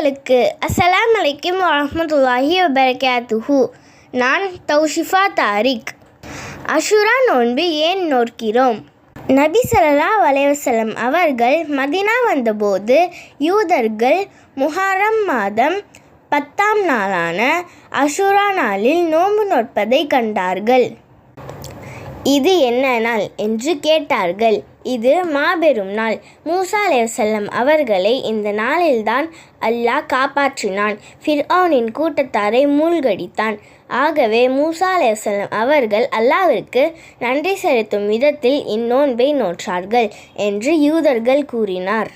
நேயர்களுக்கு அஸ்ஸலாம் அலைக்கும் வரமத்துல்லாஹி வபரகாத்துஹு. நான் தௌஷிஃபா தாரிக். அஷுரா நோன்பு ஏன் நோக்கிறோம் நபி ஸல்லல்லாஹு வலைவசலம் அவர்கள் மதினா வந்தபோது யூதர்கள் முஹாரம் மாதம் பத்தாம் நாளான அஷுரா நாளில் நோன்பு நோற்பதை கண்டார்கள். இது என்ன நாள் என்று கேட்டார்கள். இது மாபெரும் நாள். மூசா அலைவசல்லம் அவர்களை இந்த நாளில்தான் அல்லாஹ் காப்பாற்றினான். ஃபிர்ஆனின் கூட்டத்தாரை மூழ்கடித்தான். ஆகவே மூசா அலைவசல்லம் அவர்கள் அல்லாவிற்கு நன்றி செலுத்தும் விதத்தில் இந்நோன்பை நோற்றார்கள் என்று யூதர்கள் கூறினார்.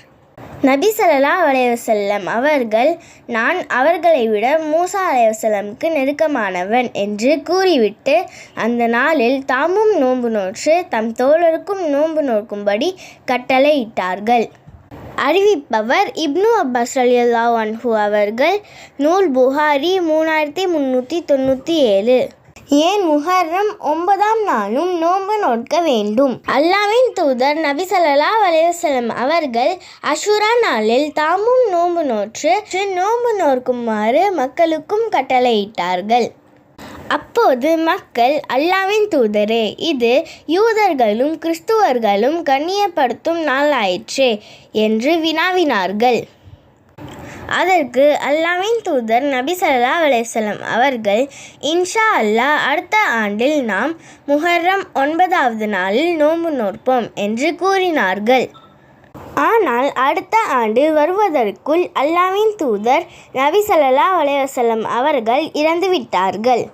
நபி ஸல்லல்லாஹு அலைவசல்லம் அவர்கள் நான் அவர்களை விட மூசா அலைவசல்லமுக்கு நெருக்கமானவன் என்று கூறிவிட்டு அந்த நாளில் தாமும் நோன்பு நோற்று தம் தோழருக்கும் நோன்பு நோக்கும்படி கட்டளையிட்டார்கள். அறிவிப்பவர் இப்னு அப்பாஸ் ரலியல்லாஹு அன்ஹு அவர்கள் நூல் புகாரி மூணாயிரத்தி முந்நூற்றி தொண்ணூற்றி ஏழு. ஏன் முஹர்ரம் ஒன்பதாம் நாளும் நோன்பு நோட்க வேண்டும்? அல்லாவின் தூதர் நபி ஸல்லல்லாஹு அவர்கள் அஷுரா நாளில் தாமும் நோன்பு நோற்று நோன்பு நோக்குமாறு மக்களுக்கும் கட்டளையிட்டார்கள். அப்போது மக்கள் அல்லாவின் தூதரே இது யூதர்களும் கிறிஸ்துவர்களும் கண்ணியப்படுத்தும் நாளாயிற்றே என்று வினாவினார்கள். அதற்கு அல்லாவின் தூதர் நபி சல்லா அலைஹி அவர்கள் இன்ஷா அல்லாஹ் அடுத்த ஆண்டில் நாம் முஹர்ரம் ஒன்பதாவது நாளில் நோன்பு நோற்போம் என்று கூறினார்கள். ஆனால் அடுத்த ஆண்டு வருவதற்குள் அல்லாவின் தூதர் நபி சல்லா அலைஹி அவர்கள் இறந்துவிட்டார்கள்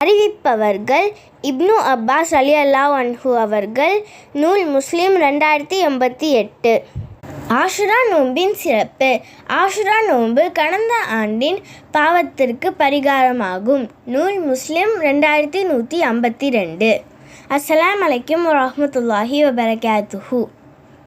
அறிவிப்பவர்கள் இப்னு அப்பாஸ் அலி அல்லாஹ் அன்ஹு அவர்கள் நூல் முஸ்லிம் ரெண்டாயிரத்தி எண்பத்தி எட்டு. ஆஷுரா நோம்பின் சிறப்பு. ஆஷுரா நோன்பு கடந்த ஆண்டின் பாவத்திற்கு பரிகாரமாகும். நூல் முஸ்லிம் ரெண்டாயிரத்தி நூற்றி ஐம்பத்தி ரெண்டு. அஸ்லாம் அலைக்கும் வரமத்துல்லாஹி வபரகாத்துஹு.